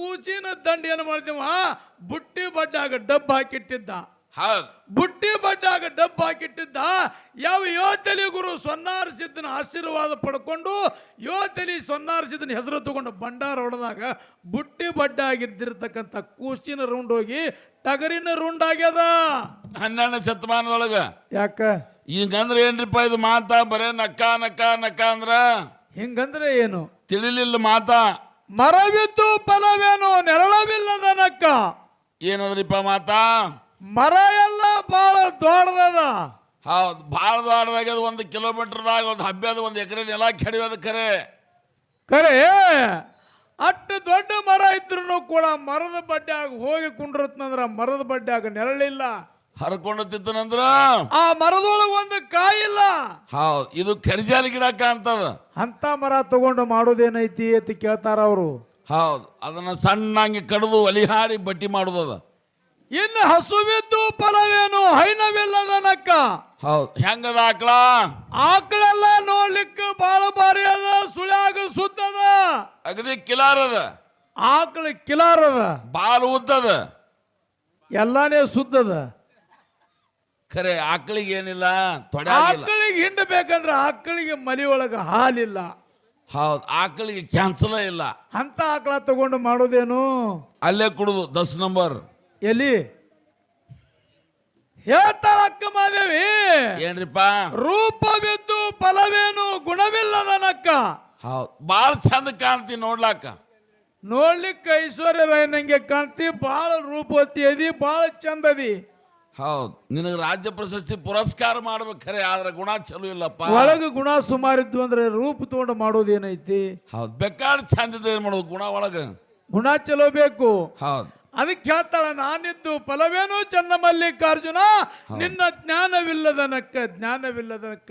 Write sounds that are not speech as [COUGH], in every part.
ಕೂಚಿನ ದಂಡ ಏನು ಮಾಡ್ತೀವ ಬುಟ್ಟಿ ಬಡ್ಡಾಗ ಡಬ್ಬ ಹಾಕಿಟ್ಟಿದ್ದ. ಬುಟ್ಟಿ ಬಡ್ಡಾಗ ಡಬ್ಬ ಹಾಕಿಟ್ಟಿದ್ದ. ಯಾವ ಯೋತಲಿ ಗುರು ಸೊನ್ನಾರ ಸಿದ್ದನ ಆಶೀರ್ವಾದ ಪಡ್ಕೊಂಡು ಯೋತಲಿ ಸೊನ್ನಾರ ಹೆಸರು ತಗೊಂಡು ಭಂಡಾರ ಹೊಡೆದಾಗ ಬುಟ್ಟಿ ಬಡ್ಡಾಗಿದ್ದಿರ್ತಕ್ಕಂಥ ಕೂಸಿನ ರೌಂಡ್ ಹೋಗಿ ಟಗರಿನ ರೌಂಡ್ ಆಗ್ಯದ. ಹನ್ನೆರಡನೇ ಶತಮಾನದೊಳಗ. ಯಾಕ? ಈಗಂದ್ರೆ ಏನ್ರಿಪ್ಪ ಇದು ಮಾತಾ? ಬರೇ ನಕ್ಕ ನಕ್ಕ ನಕ್ಕ ಅಂದ್ರ ಹಿಂಗಂದ್ರೆ ಏನು? ತಿಳಿಲಿಲ್ಲ ಮಾತಾ. ಮರವಿದ್ದು ಫಲವೇನು ನೆರಳವಿಲ್ಲದ ನಕ್ಕ? ಏನದ್ರಿಪ್ಪ ಮಾತಾ? ಮರ ಎಲ್ಲ ಬಹಳ ದೊಡ್ಡದದ. ಹೌದು ಭಾಳ ದೊಡ್ಡದಾಗ್ಯದ ಒಂದು ಕಿಲೋಮೀಟರ್ದಾಗ ಒಂದು ಹಬ್ಬದ ಒಂದು ಎಕರೆ ನೆಲ ಕೆಡಿಯೋದು ಕರೆ. ಕರೆ ಅಷ್ಟು ದೊಡ್ಡ ಮರ ಇದ್ರು ಕೂಡ ಮರದ ಬಡ್ಡ್ಯಾಗ ಹೋಗಿ ಕುಂಡ್ರತ್ನಂದ್ರ ಮರದ ಬಡ್ಡ್ಯಾಗ ನೆರಳಿಲ್ಲ. ಹರ್ಕೊಂಡು ತಿಂತನಂದ್ರ ಆ ಮರದೊಳಗೆ ಒಂದು ಕಾಯಿ ಇಲ್ಲ ಹೌದು ಇದು ಕರಿಜಾಲ ಗಿಡ ಕಾಣ್ತದ. ಅಂತ ಮರ ತಗೊಂಡು ಮಾಡೋದೇನೈತಿ ಅಂತ ಕೇಳ್ತಾರ ಅವರು. ಹೌದು ಅದನ್ನ ಸಣ್ಣಂಗೆ ಕಡಿದು ಒಲಿಹಾಡಿ ಬಟ್ಟಿ ಮಾಡುದದ. ಇನ್ನು ಹಸುವಿದ್ದು ಫಲವೇನು? ಹೈನವಿಲ್ಲದ ನಕ್ಕ ಹೌದು ಹೆಂಗದ ಆಕಳ? ಆಕಳೆಲ್ಲ ನೋಡ್ಲಿಕ್ಕೆ ಬಹಳ ಭಾರಿ ಅದ ಸುಳ್ಯಾಗ ಸುತ್ತದ. ಅಗದಿ ಕಿಲಾರದ. ಆಕಳ ಕಿಲಾರದ ಬಾಲ್ ಉದ್ದದ. ಎಲ್ಲಾನೇ ಸುದ್ದದ. ಖರೆ ಆಕಳಿಗೆ ಏನಿಲ್ಲ ಆಕಳಿಗೆ ಆಕಳಿಗೆ ಹಿಂಡಬೇಕಂದ್ರೆ ಆಕಳಿಗೆ ಮನೆ ಒಳಗ ಹಾಲಿಲ್ಲ. ಹೌದು ಆಕಳಿಗೆ ಕ್ಯಾನ್ಸಲ್ ಇಲ್ಲ. ಅಂತ ಆಕಳ ತಗೊಂಡು ಮಾಡೋದೇನು? ಅಲ್ಲೇ ಕುಡುದು ದಸ್ ನಂಬರ್. ಎಲ್ಲಿ? ಹೇಳ್ತಾಳ ಅಕ್ಕ ಮಾದೇವಿ. ಏನ್ರಿಪ್ಪ? ರೂಪವಿದ್ದು ಫಲವೇನು ಗುಣವಿಲ್ಲದನಕ್ಕ ಹೌದು ಬಾಳ ಬಾಳ್ ಚಂದ ಕಾಣ್ತಿ ನೋಡ್ಲಾಕ. ನೋಡ್ಲಿಕ್ಕೆ ಐಶ್ವರ್ಯ ರಾಯ್ ನಂಗೆ ಕಾಣ್ತಿ ಬಾಳ ರೂಪವತಿ ಅದಿ ಬಾಳ ಚಂದದಿ ಹೌದ್. ನಿನಗೆ ರಾಜ್ಯ ಪ್ರಶಸ್ತಿ ಪುರಸ್ಕಾರ ಮಾಡ್ಬೇಕರೆ ಆದ್ರೆ ಗುಣ ಚಲೋ ಇಲ್ಲಪ್ಪ. ಒಳಗ ಗುಣ ಸುಮಾರಿದ್ದು ಅಂದ್ರೆ ರೂಪ ತಗೊಂಡು ಮಾಡೋದೇನೈತಿ ಹೌದು ಬೇಕಾಡ್ ಚಂದ ಇದೆ ಏನ್ ಮಾಡೋದು ಗುಣ ಒಳಗ. ಗುಣ ಚಲೋ ಬೇಕು. ಹೌದು. ಅದಕ್ಕೆ ಹೇಳ್ತಾಳ ನಾನಿದ್ದು ಫಲವೇನು ಚನ್ನ ಮಲ್ಲಿಕಾರ್ಜುನ ನಿನ್ನ ಜ್ಞಾನವಿಲ್ಲದನಕ್ಕ ಜ್ಞಾನವಿಲ್ಲದನಕ್ಕ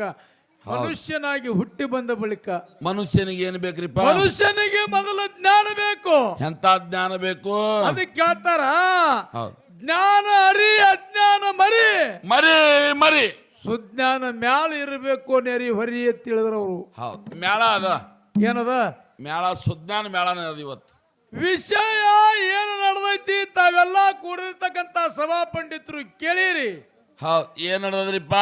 ಮನುಷ್ಯನಾಗಿ ಹುಟ್ಟಿ ಬಂದ ಬಳಿಕ ಮನುಷ್ಯನಿಗೆ ಏನ್ ಬೇಕ್ರಿಪ್ಪ? ಮನುಷ್ಯನಿಗೆ ಮೊದಲು ಜ್ಞಾನ ಬೇಕು. ಎಂತ ಜ್ಞಾನ ಬೇಕು? ಅದಕ್ಕೆ ಹೇಳ್ತಾರ? ಜ್ಞಾನ ಅರಿ ಅಜ್ಞಾನ ಮರಿ. ಮರಿ ಮರಿ. ಸುಜ್ಞಾನ ಮ್ಯಾಲ ಇರಬೇಕು ನೆರಿ ಹೊರಿ ಅಂತ ಅವರು. ಹೌದು. ಮೇಳ ಅದ. ಏನದ? ಮೇಳ ಸುಜ್ಞಾನ ಮೇಳನೇ ಅದ ಇವತ್ತು. ವಿಷಯ ಏನು ನಡೆದೈತಿ ತಾವೆಲ್ಲ ಕೂಡಿರ್ತಕ್ಕಂತ ಸಭಾ ಪಂಡಿತರು ಕೇಳಿರಿ. ಹೌದು. ಏನ್ ನಡೆದ್ರಿಪ್ಪ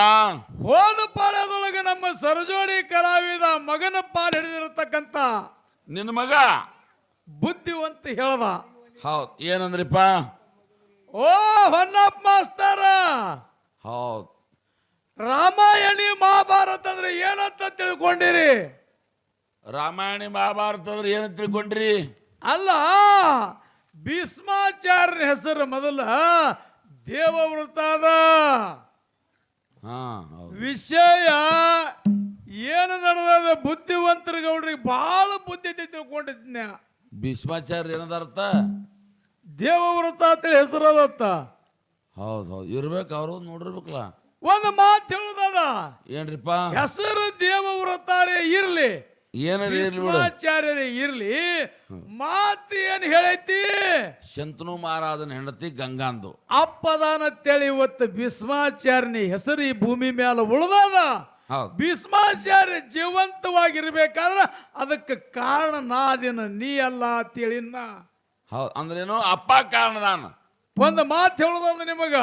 ಹೋದ ಪಾಳ್ಯದೊಳಗೆ ನಮ್ಮ ಸರಜೋಡಿ ಕಲಾವಿದ ಮಗನ ಪಾಲ್ ಹಿಡಿದಿರತಕ್ಕಂತ ನಿನ್ನ ಮಗ? ಬುದ್ಧಿವಂತ ಹೇಳದ. ಹೌದು. ಏನಂದ್ರಿಪ್ಪ ಓ ಹೊನ್ನಪ್ಪ ಮಾಸ್ತರ! ಹೌದು. ರಾಮಾಯಣಿ ಮಹಾಭಾರತ ಅಂದ್ರೆ ಏನಂತ ತಿಳ್ಕೊಂಡಿರಿ? ರಾಮಾಯಣ ಮಹಾಭಾರತ ಅಂದ್ರೆ ಏನು ತಿಳ್ಕೊಂಡ್ರಿ? ಅಲ್ಲ ಭೀಷ್ಮಾಚಾರ್ಯನ ಹೆಸರು ಮೊದಲ ದೇವವೃತ ಅದ. ಹಾ ವಿಷಯ ಏನು ನಡೆದ ಬುದ್ಧಿವಂತರ ಗೌಡ್ರಿಗೆ ಬಹಳ ಬುದ್ಧಿ ತಿಳ್ಕೊಂಡಿದ್ನ. ಭೀಷ್ಮಾಚಾರ್ಯ ಏನದಾರ್ಥ ದೇವವ್ರತ ಅಂತೇಳಿ ಹೆಸರದತ್ತ. ಹೌದು ಹೌದು ಇರ್ಬೇಕು ಅವರು ನೋಡಿರ್ಬೇಕಲ್ಲ. ಒಂದು ಮಾತು ಹೇಳುದದ. ಏನ್ರಿಪ್ಪ? ಹೆಸರು ದೇವವ್ರತಾರೆ ಇರ್ಲಿ. ಏನಾರ ಇರ್ಲಿ ಬಿಡು. ಇರ್ಲಿ. ಮಾತು ಏನ್ ಹೇಳೈತಿ? ಶಂತನು ಮಹಾರಾಜನ ಹೆಂಡತಿ ಗಂಗಾಂದು. ಅಪ್ಪದಾನ ಅಂತೇಳಿ ಇವತ್ತು ಭೀಸ್ಮಾಚಾರ್ಯನ ಹೆಸರು ಈ ಭೂಮಿ ಮೇಲೆ ಉಳ್ದದ. ಭೀಸ್ಮಾಚಾರ್ಯ ಜೀವಂತವಾಗಿರ್ಬೇಕಾದ್ರ ಅದಕ್ಕೆ ಕಾರಣ ನಾದಿನ ನೀ ಅಲ್ಲ ಅಂತೇಳಿ ನಾ ಹೌದ್ ಅಂದ್ರೇನು ಅಪ್ಪ ಕಾರಣದಾನ. ಒಂದು ಮಾತು ಹೇಳುದಂದ್ರೆ ನಿಮಗ.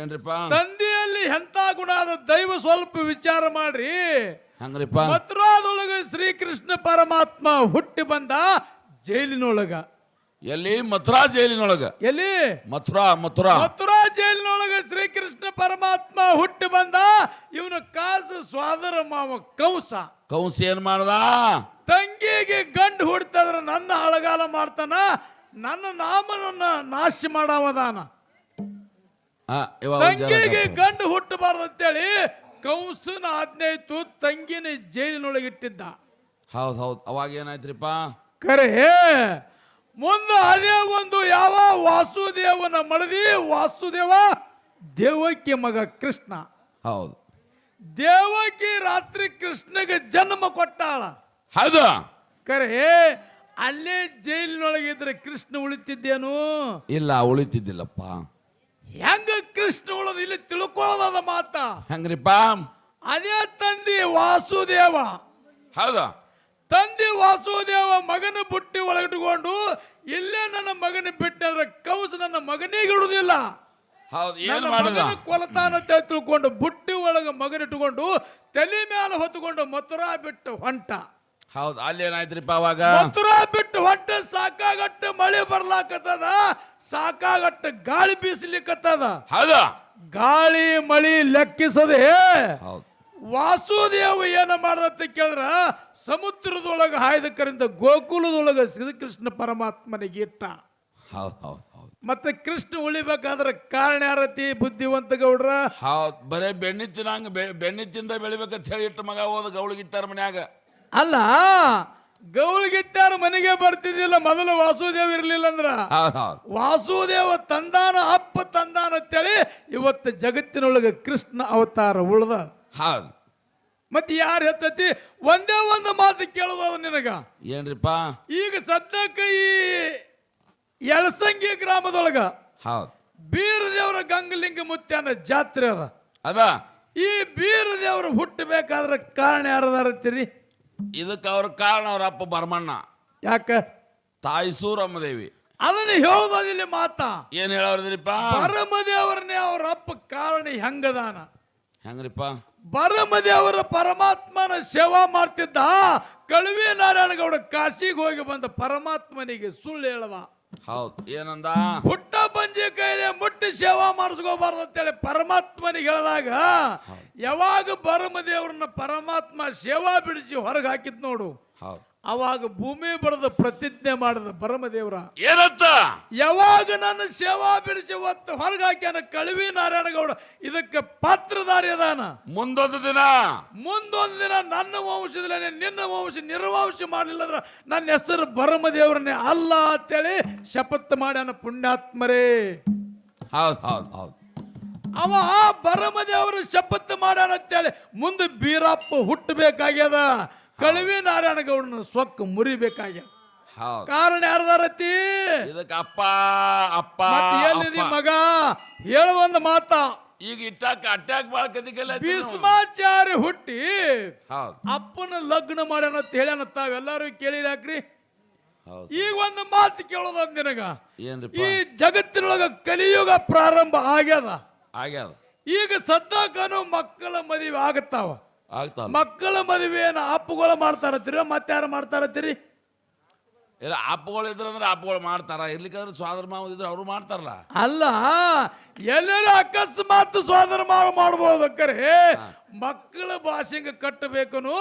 ಏನ್ರಿಪ್ಪ? ತಂದೆಯಲ್ಲಿ ಎಂತ ಗುಣ ಅದ ದೈವ ಸ್ವಲ್ಪ ವಿಚಾರ ಮಾಡ್ರಿ. ಹಂಗ್ರಿಪ್ಪ? ಮಥುರಾದೊಳಗ ಶ್ರೀಕೃಷ್ಣ ಪರಮಾತ್ಮ ಹುಟ್ಟಿ ಬಂದ ಜೈಲಿನೊಳಗ. ಎಲ್ಲಿ? ಮಥುರಾ ಜೈಲಿನೊಳಗ. ಎಲ್ಲಿ? ಮಥುರಾ ಮಥುರಾ. ಮಥುರಾ ಜೈಲಿನೊಳಗ ಶ್ರೀಕೃಷ್ಣ ಪರಮಾತ್ಮ ಹುಟ್ಟಿ ಬಂದ ಇವನು ಕಾಸು ಸ್ವಾದರ ಮಾವ ಕೌಸ. ಕೌಸ ಏನ್ ಮಾಡ್ದ? ತಂಗಿಗೆ ಗಂಡು ಹುಡ್ತದ್ರ ನನ್ನ ಅಳಗಾಲ ಮಾಡ್ತಾನ. ನನ್ನ ನಾಮನನ್ನ ನಾಶ ಮಾಡವದಾನ. ಆ, ಒಂದ್ ತಂಗಿಗೆ. ಗಂಡು ಹುಟ್ಟಬಾರ್ದು ಅಂತೇಳಿ ಕಂಸನ ಆಜ್ಞೆ ಇತ್ತು ತಂಗಿನ ಜೈಲಿನೊಳಗೆ ಇಟ್ಟಿದ್ದ. ಹೌದ್ ಹೌದ್ ಅವಾಗ ಏನಾಯ್ತ್ರಿಪ್ಪ? ಖರೆ ಮುಂದೆ ಅದೇ ಒಂದು ಯಾವ ವಾಸುದೇವನ ಮಡದಿ ವಾಸುದೇವ ದೇವಕಿ ಮಗ ಕೃಷ್ಣ. ಹೌದು. ದೇವಕಿ ರಾತ್ರಿ ಕೃಷ್ಣಗೆ ಜನ್ಮ ಕೊಟ್ಟಾಳ. ಹೌದು? ಖರೆ ಅಲ್ಲೇ ಜೈಲಿನೊಳಗಿದ್ರೆ ಕೃಷ್ಣ ಉಳಿತಿದ್ದೇನು? ಇಲ್ಲ ಉಳಿತಿದ್ದಿಲ್ಲಪ್ಪ. ಹೆಂಗ ಕೃಷ್ಣ ಉಳದ? ಇಲ್ಲಿ ತಿಳ್ಕೊಳ್ಳೋದ ಮಾತ. ಹೆಂಗ್ರಿಪ್ಪ? ಅದೇ ತಂದಿ ವಾಸುದೇವ. ಹೌದಾ? ತಂದಿ ವಾಸುದೇವ ಮಗನ ಬುಟ್ಟಿ ಒಳಗಿಟ್ಕೊಂಡು ಇಲ್ಲೇ ನನ್ನ ಮಗನ ಬಿಟ್ಟಿದ್ರೆ ಕೌಸ ನನ್ನ ಮಗನಿಗೆ ಏನು ನನ್ನ ಮಗನ ಕೊಲತಾನ ತಿಳ್ಕೊಂಡು ಬುಟ್ಟಿ ಒಳಗೆ ಮಗನಿಟ್ಟುಕೊಂಡು ತಲೆ ಮೇಲೆ ಹೊತ್ತುಕೊಂಡು ಮಥುರಾ ಬಿಟ್ಟು ಹೊಂಟ. ಹೌದು ಅಲ್ಲಿ ಏನಾಯ್ತ್ರಿಪ್ಪ ಅವಾಗ? ಮಥುರಾ ಬಿಟ್ಟು ಹೊಟ್ಟೆ ಸಾಕಾಗಟ್ಟು ಮಳೆ ಬರ್ಲಾಕತ್ತದ ಸಾಕಾಗಟ್ಟು ಗಾಳಿ ಬೀಸ್ಲಿಕ್ಕತ್ತದ ಹೌದ. ಗಾಳಿ ಮಳಿ ಲೆಕ್ಕಿಸದೆ ಹೌದು. ವಾಸುದೇವ ಏನ ಮಾಡದಂತ ಕೇಳಿದ್ರ ಸಮುದ್ರದೊಳಗೆ ಹಾಯ್ದಕ್ಕರಿಂದ ಗೋಕುಲದೊಳಗೆ ಶ್ರೀಕೃಷ್ಣ ಪರಮಾತ್ಮನಿಗೆ ಇಟ್ಟ. ಹೌದು ಹೌದು ಹೌದು. ಮತ್ತೆ ಕೃಷ್ಣ ಉಳಿಬೇಕಾದ್ರೆ ಕಾರಣ ಯಾರತಿ ಬುದ್ಧಿವಂತ ಗೌಡ್ರ? ಹೌದು ಬರೇ ಬೆಣ್ಣಿ ತಿನ್ನಂಗ ಬೆಣ್ಣಿ ತಿಂದ ಬೆಳಿಬೇಕಂತ ಹೇಳಿ ಇಟ್ಟು ಮಗ ಹೋದ ಗೌಳಿಗಿತ್ತಾರ ಮನ್ಯಾಗ. ಅಲ್ಲ ಗೌಳಿಗಿತ್ತಾರ ಮನೆಗೆ ಬರ್ತಿದ್ದಿಲ್ಲ ಮೊದಲು ವಾಸುದೇವ್ ಇರಲಿಲ್ಲ ಅಂದ್ರ? ವಾಸುದೇವ ತಂದಾನ ಅಪ್ಪ ತಂದಾನ ಅಂತೇಳಿ ಇವತ್ತು ಜಗತ್ತಿನೊಳಗೆ ಕೃಷ್ಣ ಅವತಾರ ಉಳ್ದ. ಹೌದು. ಮತ್ತೆ ಯಾರು ಹೆಚ್ಚತಿ? ಒಂದೇ ಒಂದು ಮಾತು ಕೇಳೋದು ನಿನಗ? ಏನ್ರಿಪ್ಪ? ಈಗ ಸದ್ಯಕ್ಕೆ ಈ ಯಲಸಂಗಿ ಗ್ರಾಮದೊಳಗ ಹೌದು. ಬೀರದೇವರ ಗಂಗಲಿಂಗ ಮುತ್ಯಾನ ಜಾತ್ರೆ ಅದ. ಅದ? ಈ ಬೀರದೇವರು ಹುಟ್ಟಬೇಕಾದ್ರೆ ಕಾರಣ ಯಾರದಾರತ್ತೀರಿ ಇದಕ್ಕೆ ಅವ್ರ ಕಾರಣ ಅವ್ರ ಅಪ್ಪ ಭರಮಣ್ಣ ಯಾಕ? ತಾಯಿ ಸೂರಮ್ಮ ದೇವಿ. ಅದನ್ನ ಹೇಳೋದಿಲ್ಲ ಮಾತ. ಏನ್ ಹೇಳವ್ರದ್ರಿಪ್ಪ ಪರಮದೇವರನ್ನೇ ಅವ್ರ ಅಪ್ಪ ಕಾರಣ ಹೆಂಗದಾನ. ಹೆಂಗ್ರಿಪ್ಪ? ಪರಮದೇವರ ಪರಮಾತ್ಮನ ಸೇವಾ ಮಾಡ್ತಿದ್ದ ಕಳುವಿ ನಾರಾಯಣಗೌಡ ಕಾಶಿಗೆ ಹೋಗಿ ಬಂದ ಪರಮಾತ್ಮನಿಗೆ ಸುಳ್ಳು ಹೇಳದ ಹೌದು ಏನಂದ? ಹುಟ್ಟ ಬಂಜಿ ಕೈಲಿ ಮುಟ್ಟಿ ಸೇವಾ ಮಾಡಿಸ್ಕೋಬಾರ್ದು ಅಂತೇಳಿ ಪರಮಾತ್ಮನಿಗೆ ಹೇಳಿದಾಗ ಯಾವಾಗ ಪರಮದೇವ್ರನ್ನ ಪರಮಾತ್ಮ ಸೇವಾ ಬಿಡಿಸಿ ಹೊರಗೆ ಹಾಕಿದ್ ನೋಡು ಅವಾಗ ಭೂಮಿ ಬಡದ ಪ್ರತಿಜ್ಞೆ ಮಾಡಿದ ಪರಮದೇವ್ರ. ಏನಂತ? ಯಾವಾಗ ನನ್ನ ಸೇವಾ ಬಿಡಿಸಿ ಒತ್ತು ಹೊರಗೆ ಹಾಕ್ಯಾನ ಕಳುವಿ ನಾರಾಯಣಗೌಡ ಇದಕ್ಕೆ ಪಾತ್ರಧಾರಿ ಅದಾನ. ಮುಂದೊಂದು ದಿನ. ಮುಂದೊಂದು ದಿನ ನನ್ನ ವಂಶದಲ್ಲಿ ನಿನ್ನ ವಂಶ ನಿರ್ವಂಶ ಮಾಡಲಿಲ್ಲ ಅಂದ್ರೆ ನನ್ನ ಹೆಸರು ಭರಮದೇವರನ್ನೇ ಅಲ್ಲ ಅಂತೇಳಿ ಶಪಥ ಮಾಡ್ಯಾನ ಪುಣ್ಯಾತ್ಮರೇ. ಹೌದು ಹೌದು ಹೌದು. ಅವ ಭರಮದೇವರು ಶಪಥ ಅಂತ ಅಂತೇಳಿ ಮುಂದೆ ಬೀರಪ್ಪ ಹುಟ್ಟಬೇಕಾಗ್ಯದ. ಕಳುವಿ ನಾರಾಯಣಗೌಡನ ಸೊಕ್ಕ ಮುರಿಬೇಕಾಗ್ಯದ. ಕಾರಣ ಯಾರ್ದಾರತಿ ಇದಕ್ಕೆ ಅಪ್ಪ ಅಪ್ಪ ಎಲ್ಲಿದಿ. ಮಗ? ಹೇಳ ಒಂದು ಮಾತ. ಈಗ ಇಟ್ಟಾಕ ಅಟ್ಯಾಕ್ ಮಾಡ್ಕದಿಕ್ಕೆಲ್ಲ ಭೀಷ್ಮಾಚಾರ್ಯ ಹುಟ್ಟಿ ಅಪ್ಪನ ಲಗ್ನ ಮಾಡ್ಯಾನ ಅಂತ ಹೇಳ್ಯಾನ ತಾವೆಲ್ಲರೂ ಕೇಳಿರಾಕ್ರಿ. ಹೌದು. ಈಗ ಒಂದು ಮಾತು ಕೇಳೋದ ನಿನಗ. ಈ ಜಗತ್ತಿನೊಳಗ ಕಲಿಯುಗ ಪ್ರಾರಂಭ ಆಗ್ಯದ. ಆಗ್ಯಾದ ಈಗ ಸದ್ದಾಕನು ಮಕ್ಕಳ ಮದುವೆ ಆಗತ್ತಾವ. ಆಗ್ತಾವ. ಮಕ್ಕಳ ಮದುವೆನ ಅಪ್ಪಗಳು ಮಾಡ್ತಾರತ್ತೀರ ಮತ್ತಾರು ಮಾಡ್ತಾರತ್ತೀರಿ? ಇಲ್ಲ ಅಪ್ಪುಗಳು ಇದ್ರಂದ್ರೆ ಅಪ್ಪುಗಳು ಮಾಡ್ತಾರ. ಇರ್ಲಿಕ್ಕಂದ್ರೆ ಸ್ವಾದರ್ ಮಾವ್ ಇದ್ರೆ ಅವರು ಮಾಡ್ತಾರಲ್ಲ. ಅಲ್ಲ ಎಲ್ಲರೂ ಅಕಸ್ಮಾತ್ ಸ್ವಾದರ ಮಾಡ್ಬೋದು ಕರೆ ಮಕ್ಕಳ ಭಾಷೆಗೆ ಕಟ್ಟಬೇಕನು?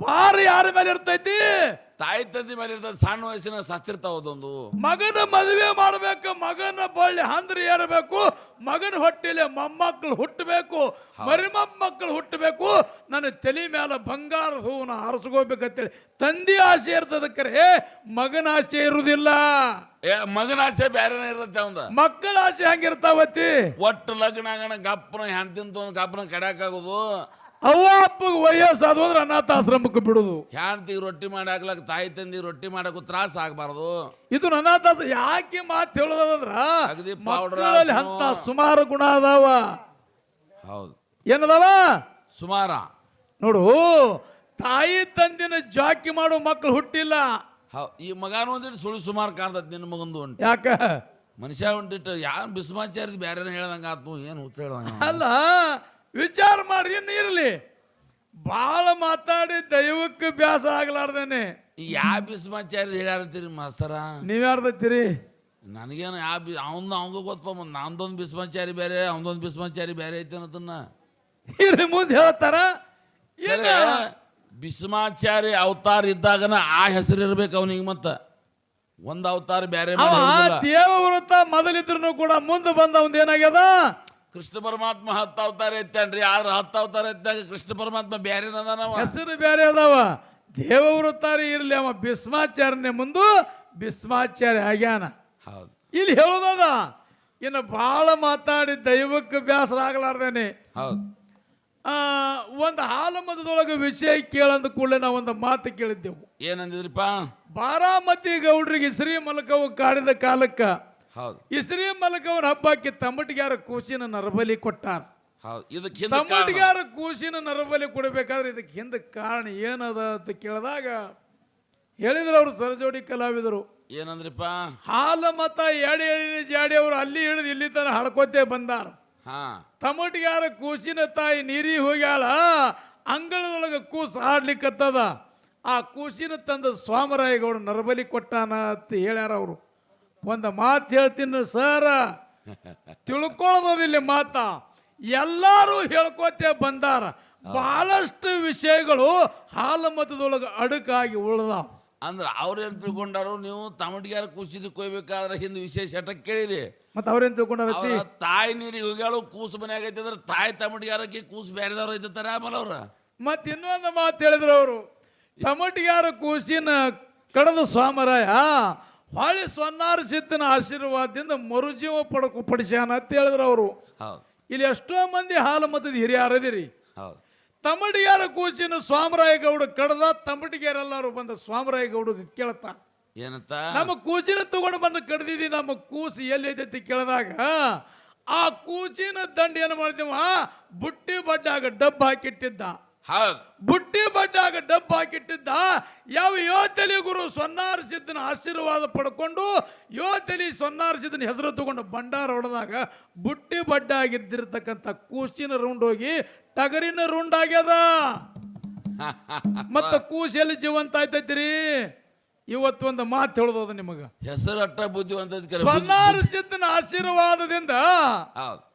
ಬಾರ ಯಾರ ಮೇಲೆ ಇರ್ತೈತಿ? ತಾಯಿ ತಂದೆ ಮೇಲೆ ಇರ್ತದೆ ಸಣ್ಣ ವಯಸ್ಸಿನ ಸತ್ತಿರ್ತಾವ ಅದೊಂದು. ಮಗನ ಮದುವೆ ಮಾಡ್ಬೇಕು ಮಗನ ಬಳ್ಳಿ ಹಂದ್ರ ಏರಬೇಕು ಮಗನ ಹೊಟ್ಟೆಲೆ ಮೊಮ್ಮಕ್ಕಳು ಹುಟ್ಟಬೇಕು ಮರಿಮೊಮ್ಮಕ್ಕಳು ಹುಟ್ಟಬೇಕು ನನ್ನ ತಲೆ ಮೇಲೆ ಬಂಗಾರ ಹೂವನ್ನ ಆರಿಸ್ಕೋಬೇಕಂತೇಳಿ ತಂದೆ ಆಸೆ ಇರ್ತದ ಕರೆ ಮಗನ ಆಸೆ ಇರುವುದಿಲ್ಲ ಏ ಮಗನ ಆಸೆ ಬೇರೆನೇ ಇರತ್ತೆ ಅವಂದ. ಮಕ್ಕಳ ಆಸೆ ಹೆಂಗಿರ್ತಾವತ್ತಿ ಒಟ್ಟು ಲಗ್ನ ಆಗಣ ಗಪ್ಪನ ಹೆಣ್ತಿಂತ ಒಂದು ಗಪ್ಪನ ಕಡ್ಯಾಕಾಗೋದು ಅವ್ವ ಅಪ್ಪಗೆ ಹೋದ್ರೆ ಅನಾಥ ಆಶ್ರಮಕ್ಕೆ ಬಿಡುದು. ಹೆಣ್ತಿ ರೊಟ್ಟಿ ಮಾಡಿ ಹಾಕ್ಲಕ್ ತಾಯಿ ತಂದಿ ರೊಟ್ಟಿ ಮಾಡಕ್ಕೂ ತ್ರಾಸ ಆಗ್ಬಾರ್ದು. ಇದು ಅನಾಥಾಸ ಯಾಕೆ ಮಾತು ಹೇಳೋದಂದ್ರ ಅಗದಿ powder ಮಕ್ಕಳಲ್ಲಿ. ಅಂತ ಸುಮಾರು ಗುಣ ಅದಾವ. ಹೌದು. ಏನದಾವ? ಸುಮಾರ. ನೋಡು ತಾಯಿ ತಂದಿನ ಜಾಕಿ ಮಾಡೋ ಮಕ್ಕಳು ಹುಟ್ಟಿಲ್ಲ. ಹೌದು ಈ ಮಗನೂ ಒಂದಿಟ್ಟು ಸುಳ್ಳು ಸುಮಾರು ಕಾಣ್ತೈತಿ ನಿನ್ನ ಮಗಂದು ಉಂಟು ಯಾಕ? ಮನುಷ್ಯ ಉಂಟಿಟ್ಟು ಯಾರು ಬಿಸ್ಮಾಚಾರ್ಯ ಬೇರೆ ಹೇಳ್ದಂಗೆ ಆತು ಏನು ಹುಚ್ಚ ಹೇಳ್ದಂಗೆ ಅಲ್ಲ ವಿಚಾರ ಮಾಡ್ರಿ ಇನ್ನು ಇರಲಿ. ಭಾಳ ಮಾತಾಡಿ ದೈವಕ್ಕೆ ಬ್ಯಾಸ ಆಗ್ಲಾರ್ದೇನೆ. ಯಾವ ಬಿಸ್ಮಾಚಾರ್ಯ ಹೇಳ್ಯಾರತ್ತೀರಿ ಮಾಸ್ತರ? ನೀವ್ಯಾರ್ದತ್ತೀರಿ ನನಗೇನು ಯಾವ ಬಿ ಅವನು ಅವಂಗ ಗೊತ್ತಪ್ಪ ನಂದೊಂದು ಬಿಸ್ಮಾಚಾರಿ ಬೇರೆ ಅವನದೊಂದು ಬಿಸ್ಮಾಚಾರಿ ಬೇರೆ ಐತೆ ಅನ್ನೋದನ್ನ ಇರ್ರಿ ಮುಂದೆ ಹೇಳ್ತಾರ. ಏನ ಬಿಸ್ಮಾಚಾರಿ ಅವತಾರ ಇದ್ದಾಗನ ಆ ಹೆಸರು ಇರ್ಬೇಕು ಅವನಿಗೆ ಮತ್ತ. ಒಂದ್ ಅವತಾರ ಬೇರೆ ಅವ ಆ. ದೇವವೃತ್ತ ಮೊದಲಿದ್ರು ಕೂಡ ಮುಂದೆ ಬಂದ ಒಂದ್ ಏನಾಗ್ಯದ? ಕೃಷ್ಣ ಪರಮಾತ್ಮ ಹತ್ತ ಅವತಾರ ಎತ್ತಾನ್ರಿ ಆದ್ರೆ ಹತ್ತು ಅವತಾರ ಎತ್ತಾಗ ಕೃಷ್ಣ ಪರಮಾತ್ಮ ಬೇರೆ ಅದಾನವ. ಹೆಸರು ಬೇರೆ ಅದಾವ. ದೇವವೃತ್ತಾರಿ ಇರ್ಲಿ ಅವ ಭೀಷ್ಮಾಚಾರ್ಯನೇ ಮುಂದು ಭೀಷ್ಮಾಚಾರ್ಯ ಆಗ್ಯಾನ. ಹೌದು. ಇಲ್ಲಿ ಹೇಳೋದದ ಇನ್ನು ಬಹಳ ಮಾತಾಡಿ ದೈವಕ್ಕೆ ಬ್ಯಾಸರ ಆಗ್ಲಾರ್ದೇನೆ ಹೌದು. ಒಂದು ಹಾಲು ಮತದೊಳಗೆ ವಿಷಯ ಕೇಳಂದ ಕೂಡಲೇ ನಾವು ಒಂದು ಮಾತು ಕೇಳಿದ್ದೆವು. ಏನಂದಿದ್ರಿಪ್ಪ ಬಾರಾಮತಿ ಗೌಡ್ರಿಗೆ ಶ್ರೀ ಮಲಕವು ಕಾಡಿದ ಕಾಲಕ್ಕ ಹೌದು. ಈ ಶ್ರೀ ಮಲಕವ್ರ ಹಬ್ಬಕ್ಕೆ ತಮಟಿಗಾರ ಕೂಸಿನ ನರಬಲಿ ಕೊಟ್ಟಾರ. ಹೌದು. ಇದಕ್ಕೆ ಹಿಂದೆ ಕಾರಣ. ತಮ್ಮಟಿಗ್ಯಾರ ಕೂಸಿನ ನರಬಲಿ ಕೊಡಬೇಕಾದ್ರೆ ಇದಕ್ಕೆ ಹಿಂದೆ ಕಾರಣ ಏನದ ಅಂತ ಕೇಳಿದಾಗ ಹೇಳಿದ್ರು ಅವರು ಸರಜೋಡಿ ಕಲಾವಿದರು. ಏನಂದ್ರಪ್ಪ? ಹಾಲ ಮತ ಎಡೆ ಎಳಿನ ಜಾಡಿ ಅವರು ಅಲ್ಲಿ ಹಿಡಿದು ಇಲ್ಲಿ ತನ ಹಡ್ಕೋತೆ ಬಂದಾರ. ಹಾ. ತಮಟಿಗಾರ ಕೂಸಿನ ತಾಯಿ ನೀರಿ ಹೋಗ್ಯಾಳ ಅಂಗಳದೊಳಗೆ ಕೂಸು ಹಾಡ್ಲಿಕ್ಕತ್ತದ. ಆ ಕೂಸಿನ ತಂದ ಸ್ವಾಮರಾಯಗೌಡ ನರಬಲಿ ಕೊಟ್ಟಾನ ಅಂತ ಹೇಳ್ಯಾರ ಅವರು. ಒಂದು ಮಾತು ಹೇಳ್ತೀನಿ ಸರ ತಿಳ್ಕೊಳ್ಳೋದಿಲ್ಲ ಮಾತ. ಎಲ್ಲರೂ ಹೇಳ್ಕೋತೇ ಬಂದಾರ. ಬಹಳಷ್ಟು ವಿಷಯಗಳು ಹಾಲು ಮತದೊಳಗೆ ಅಡುಕಾಗಿ ಉಳ್ದಾವ. ಅಂದ್ರೆ ಅವ್ರೇನ್ ತಿಳ್ಕೊಂಡಾರು ನೀವು ತಮಟಿಗಾರ ಕುಸಿದು ಕೊಯ್ಬೇಕಾದ್ರೆ ಹಿಂದೆ ವಿಶೇಷ ಅಟಕ್ ಕೇಳಿರಿ. ಮತ್ತೆ ಅವ್ರೇನ್ ತಿಳ್ಕೊಂಡಾರ ಅವ್ರ ತಾಯಿ ನೀರಿಗೆ ಹೋಗ್ಯಾಳು ಕೂಸು ಮನ್ಯಾಗ ಅಂದ್ರೆ ತಾಯಿ ತಮಟಿಗಾರಕ್ಕೆ ಕೂಸು ಬೇರೆದವ್ರು ಐತಾರ ಆಮೇಲೆ ಅವ್ರ. ಮತ್ ಇನ್ನೊಂದು ಮಾತು ಹೇಳಿದ್ರು ಅವರು. ತಮಟಿಗಾರ ಕೂಸಿನ ಕಡದ ಸ್ವಾಮರಾಯ ಹೊಳಿ ಸೊನ್ನಾರ ಸಿದ್ದನ ಆಶೀರ್ವಾದದಿಂದ ಮರುಜೀವ ಪಡಕು ಪಡಿಸ್ಯಾನ ಅಂತ ಹೇಳಿದ್ರು ಅವರು. ಇಲ್ಲಿ ಎಷ್ಟೋ ಮಂದಿ ಹಾಲು ಮತದ ಹಿರಿಯರದಿರಿ ತಮಟಿಗಾರ ಕೂಸಿನ ಸ್ವಾಮರಾಯ ಗೌಡ ಕಡದ ತಮಟಿಗಾರೆಲ್ಲರೂ ಬಂದ ಸ್ವಾಮರಾಯ ಗೌಡ ಕೇಳ್ತಾ? ಏನಂತ? ನಮ್ಮ ಕೂಚಿನ ತಗೊಂಡು ಬಂದು ಕಡ್ದಿದ್ದಿ ನಮ್ಮ ಕೂಸು ಎಲ್ಲಿ ಐತೈತಿ ಕೇಳಿದಾಗ ಆ ಕೂಚಿನ ದಂಡ ಏನು ಮಾಡ್ತೀವ ಬುಟ್ಟಿ ಬಡ್ಡಾಗ ಡಬ್ಬ ಹಾಕಿಟ್ಟಿದ್ದ. ಹೌದು. ಬುಟ್ಟಿ ಬಡ್ಡಾಗ ಡಬ್ಬ ಹಾಕಿಟ್ಟಿದ್ದ. ಯಾವ ಯೋತಲಿ ಗುರು ಸೊನ್ನಾರ ಸಿದ್ದನ ಆಶೀರ್ವಾದ ಪಡ್ಕೊಂಡು ಯೋತಲಿ ಸೊನ್ನಾರ ಸಿದ್ದನ ಹೆಸರು ತಗೊಂಡು ಭಂಡಾರ ಹೊಡೆದಾಗ ಬುಟ್ಟಿ ಬಡ್ಡ ಆಗಿದ್ದಿರ್ತಕ್ಕಂಥ ಕೂಸಿನ ರೌಂಡ್ ಹೋಗಿ ಟಗರಿನ ರೌಂಡ್ ಆಗ್ಯದ. [LAUGHS] ಮತ್ತ ಕೂಸೆಲ್ಲಿ ಜೀವಂತ ಜೀವಂತ ಆಯ್ತೈತಿರಿ? ಇವತ್ತು ಒಂದು ಮಾತು ಹೇಳೋದು ನಿಮಗ. ಹೆಸರು ಅಟ್ಟ ಬುದ್ಧಿವಂತ ಆಶೀರ್ವಾದದಿಂದ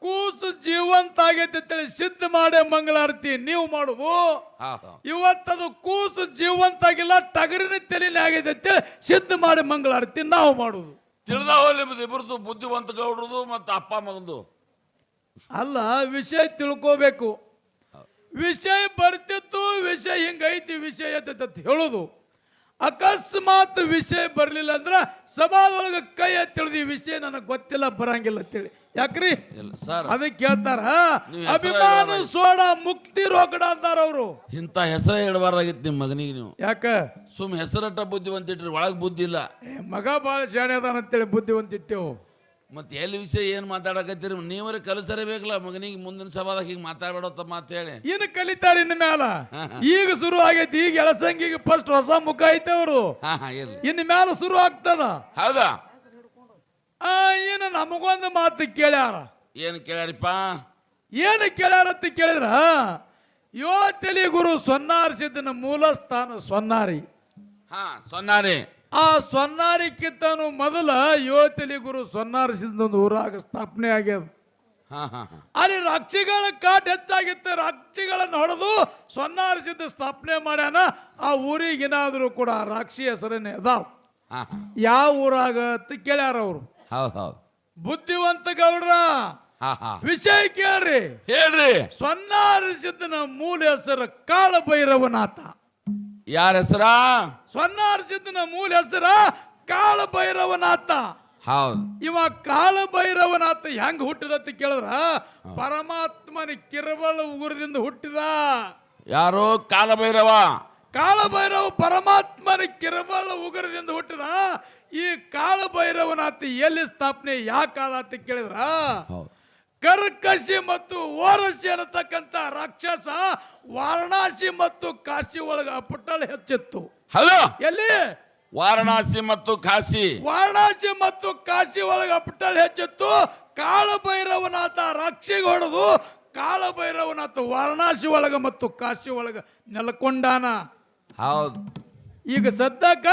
ಕೂಸು ಜೀವಂತ ಆಗೈತೆ ಅಂತೇಳಿ ಸಿದ್ಧ ಮಾಡೇ ಮಂಗಳಾರತಿ ನೀವು ಮಾಡುದು. ಇವತ್ತದು ಕೂಸು ಜೀವಂತ ಆಗಿಲ್ಲ ಟಗರಿನ ತಲೆಯಲ್ಲಿ ಆಗೈತೆ ಅಂತೇಳಿ ಸಿದ್ಧ ಮಾಡಿ ಮಂಗಳಾರತಿ ನಾವು ಮಾಡುದು. ತಿಳಿದಾವ ನಿಮ್ದು ಇಬ್ಬರದು ಬುದ್ಧಿವಂತ ಗೌಡ್ರದು ಮತ್ತು ಅಪ್ಪ ಮಗಂದು ಅಲ್ಲ ವಿಷಯ ತಿಳ್ಕೋಬೇಕು. ವಿಷಯ ಬರ್ತಿತ್ತು ವಿಷಯ ಹಿಂಗೈತಿ ವಿಷಯ ಅಂತ ಹೇಳೋದು. ಅಕಸ್ಮಾತ್ ವಿಷಯ ಬರಲಿಲ್ಲ ಅಂದ್ರೆ ಸಭಾದೊಳಗೆ ಕೈ ಎತ್ತಿಳಿದು ಈ ವಿಷಯ ನನಗೆ ಗೊತ್ತಿಲ್ಲ ಬರಂಗಿಲ್ಲ ಅಂತೇಳಿ. ಯಾಕ್ರಿ? ಸರ್. ಅದಕ್ಕೆ ಕೇಳ್ತಾರ ಅಭಿಮಾನ ಸೋಡ ಮುಕ್ತಿ ರೋಗಡ ಅಂತಾರ ಅವರು. ಇಂಥ ಹೆಸರೇ ಇಡಬಾರ್ದಾಗಿತ್ತು ನಿಮ್ಮ ಮಗನಿಗೆ ನೀವು. ಯಾಕ? ಸುಮ್ ಹೆಸರಟ್ಟ ಬುದ್ಧಿವಂತ ಇಟ್ರಿ ಒಳಗೆ ಬುದ್ಧಿ ಇಲ್ಲ. ಏ, ಮಗ ಭಾಳ ಶಾಣೆ ಅದಾನ ಅಂತೇಳಿ ಬುದ್ಧಿವಂತ ಇಟ್ಟೆವು ಮತ್ತೆ ಎಲ್ಲಿ ವಿಷಯ ಏನು ಮಾತಾಡಕತ್ತೀರಿ? ನೀವರೇ ಕಲಿಸರೇ ಬೇಕಲ್ಲ ಮಗನಿಗೆ ಮುಂದಿನ ಸಭಾದಾಗ ಹಿಂಗೆ ಮಾತಾಡ್ಬೇಡತ್ತ ಮಾತು ಹೇಳಿ. ಇನ್ನು ಕಲಿತಾರ ಇನ್ನು ಮ್ಯಾಲ. ಈಗ ಶುರು ಆಗೈತಿ ಈಗ ಎಳಸಂಗಿಗೆ ಫಸ್ಟ್ ಹೊಸ ಮುಖ ಐತೆ ಅವರು. ಹಾ ಹಾಂ ಇರ್ಲಿ. ಇನ್ನು ಮ್ಯಾಲ ಶುರು ಆಗ್ತದ. ಹೌದಾ? ಆ ಏನು ನಮಗೊಂದು ಮಾತು ಕೇಳ್ಯಾರ. ಏನು ಕೇಳ್ಯಾರಿಪ್ಪ? ಏನು ಕೇಳ್ಯಾರ ಅಂತ ಕೇಳಿದ್ರ? ಯೋತಲಿ ಗುರು ಸೊನ್ನಾರಿಸಿದ್ದನ ಮೂಲ ಸ್ಥಾನ ಸೊನ್ನಾರಿ. ಹಾ ಸೊನ್ನಾರಿ. ಆ ಸೊನ್ನಾರಿಕ್ಕಿಂತನೂ ಮೊದಲ ಯೋತಿಲಿ ಗುರು ಸೊನ್ನಾರಿಸಿದ ಒಂದು ಊರಾಗ ಸ್ಥಾಪನೆ ಆಗ್ಯದ. ಅಲ್ಲಿ ರಕ್ಷಿಗಳ ಕಾಟ್ ಹೆಚ್ಚಾಗಿತ್ತು. ರಕ್ಷಿಗಳನ್ನು ಹೊಡೆದು ಸೊನ್ನಾರಿಸಿದ್ದು ಸ್ಥಾಪನೆ ಮಾಡ್ಯಾನ. ಆ ಊರಿಗೇನಾದರೂ ಕೂಡ ರಾಕ್ಷಿ ಹೆಸರನ್ನೇ ಅದಾವ. ಯಾವ ಊರಾಗ ಅಂತ ಕೇಳ್ಯಾರ ಅವರು. ಬುದ್ಧಿವಂತ ಗೌಡ್ರ. ವಿಷಯ ಕೇಳ್ರಿ. ಹೇಳ್ರಿ. ಸೊನ್ನಾರಿಸಿದ್ದನ ಮೂಲ ಹೆಸರು ಕಾಳಭೈರವನಾಥ. ಯಾರ ಹೆಸರ? ಸೊನ್ನಾರಿಸಿದ್ದನ ಮೂಲ ಹೆಸರ ಕಾಳ ಕಾಳಭೈರವನಾಥ. ಹೌದು. ಇವ ಕಾಳಭೈರವನಾಥ ಹೆಂಗ್ ಹುಟ್ಟಿದ ಅಂತ ಕೇಳಿದ್ರ? ಪರಮಾತ್ಮನ ಕಿರಬಳ ಉಗುರದಿಂದ ಹುಟ್ಟಿದ. ಯಾರು? ಕಾಲಭೈರವ. ಕಾಳಭೈರವ ಪರಮಾತ್ಮನ ಕಿರಬಳ ಉಗುರದಿಂದ ಹುಟ್ಟಿದ. ಈ ಕಾಳಭೈರವನಾಥ ಎಲ್ಲಿ ಸ್ಥಾಪನೆ ಯಾಕಾದ ಅಂತ ಕೇಳಿದ್ರ? ಹೌದು. ಕರ್ಕಶಿ ಮತ್ತು ಓರಸಿ ಅನ್ನತಕ್ಕಂಥ ರಾಕ್ಷಸ ವಾರಣಾಸಿ ಮತ್ತು ಕಾಶಿ ಒಳಗ ಪುಟ್ಟಳ ಹೆಚ್ಚಿತ್ತು. ಹಲೋ? ಎಲ್ಲಿ? ವಾರಣಾಸಿ ಮತ್ತು ಕಾಶಿ. ವಾರಣಾಸಿ ಮತ್ತು ಕಾಶಿ ಒಳಗ ಪುಟ್ಟಳ ಹೆಚ್ಚಿತ್ತು. ಕಾಳಭೈರವನಾಥ ರಾಕ್ಷಿಗೆ ಹೊಡೆದು ಕಾಳಭೈರವನಾಥ ವಾರಣಾಸಿ ಒಳಗ ಮತ್ತು ಕಾಶಿ ಒಳಗ ನೆಲಕೊಂಡಾನ. ಹೌದು. ಈಗ ಸದ್ಯಕ್ಕ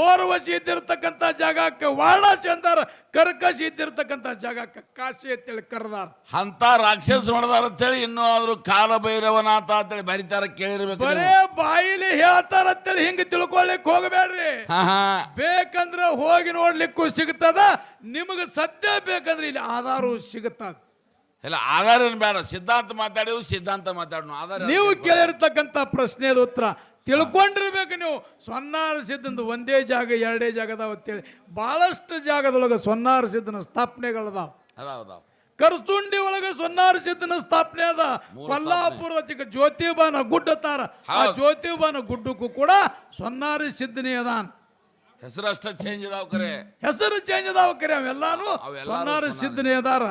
ಓರ್ವಶಿ ಇದ್ದಿರ್ತಕ್ಕಂಥ ಜಾಗಕ್ಕೆ ವಾರಣಾಸಿ ಅಂತಾರ ಕರ್ಕಶಿ ಇದ್ದಿರ್ತಕ್ಕಂಥ ಜಾಗಕ್ಕೆ ಕಾಶಿ ಅಂತೇಳಿ ಕರೆದಾರ. ಅಂತ ರಾಕ್ಷಸ ಹೊಡೆದಾರ ಅಂತೇಳಿ ಇನ್ನೂ ಆದ್ರೂ ಕಾಲಭೈರವನಾಥ ಅಂತೇಳಿ ಬರಿತಾರ ಕೇಳಿರ್ಬೇಕು ಬರೇ ಬಾಯಿಲಿ ಹೇಳ್ತಾರ ಅಂತೇಳಿ ಹಿಂಗ ತಿಳ್ಕೊಳ್ಲಿಕ್ಕೆ ಹೋಗಬೇಡ್ರಿ. ಹಾ ಹಾ. ಬೇಕಂದ್ರ ಹೋಗಿ ನೋಡ್ಲಿಕ್ಕೂ ಸಿಗ್ತದ ನಿಮಗೆ ಸದ್ಯ ಬೇಕಂದ್ರೆ ಇಲ್ಲಿ ಆಧಾರ ಸಿಗುತ್ತದ ಇಲ್ಲ ಆಧಾರ ಏನ್ ಬೇಡ ಸಿದ್ಧಾಂತ ಮಾತಾಡಿವು ಸಿದ್ಧಾಂತ ಮಾತಾಡೋಣ ಆಧಾರ ನೀವು ಕೇಳಿರ್ತಕ್ಕಂಥ ಪ್ರಶ್ನೆದ ಉತ್ತರ ತಿಳ್ಕೊಂಡಿರ್ಬೇಕು ನೀವು. ಸೊನ್ನಾರ ಸಿದ್ಧಂದು ಒಂದೇ ಜಾಗ ಎರಡೇ ಜಾಗದಾವ ಅಂತೇಳಿ ಭಾಳಷ್ಟು ಜಾಗದೊಳಗೆ ಸೊನ್ನಾರ ಸಿದ್ಧನ ಸ್ಥಾಪನೆಗಳದಾವ. ಅದಾವ ಕರ್ಚುಂಡಿ ಕರ್ಸುಂಡಿ ಒಳಗೆ ಸೊನ್ನಾರ ಸಿದ್ಧನ ಸ್ಥಾಪನೆ ಅದ. ಕೊಲ್ಲಾಪುರ ಚಿಕ್ಕ ಜ್ಯೋತಿಬಾನ ಗುಡ್ಡ ತಾರ. ಆ ಜ್ಯೋತಿಬಾನ ಗುಡ್ಡಕ್ಕೂ ಕೂಡ ಸೊನ್ನಾರಿ ಸಿದ್ಧನೇ ಅದಾನ. ಹೆಸರು ಅಷ್ಟ ಚೇಂಜ್ ಅದಾವ ಕರೆ. ಹೆಸರು ಚೇಂಜ್ ಅದಾವ ಕರೆ. ಅವೆಲ್ಲಾನು ಸೊನ್ನಾರಿ. ಸಿದ್ಧನೇ ಅದಾರ.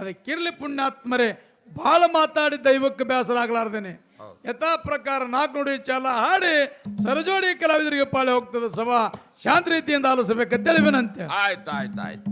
ಅದಕ್ಕಿರ್ಲಿ ಪುಣ್ಯಾತ್ಮರೇ ಬಹಳ ಮಾತಾಡಿ ದೈವಕ್ಕೆ ಬೇಸರ ಆಗ್ಲಾರ್ದೇನೆ. ಯಥಾ ಪ್ರಕಾರ ನಾಲ್ಕು ನುಡಿ ಚಾಲ ಹಾಡಿ ಸರಜೋಡಿ ಕಲಾವಿದರಿಗೆ ಪಾಳೆ ಹೋಗ್ತದೆ ಸಭಾ. ಶಾಂತ ರೀತಿಯಿಂದ ಆಲಿಸಬೇಕಂತೇಳಿ ವಿನಂತಿ ಆಯ್ತು ಆಯ್ತು ಆಯ್ತು.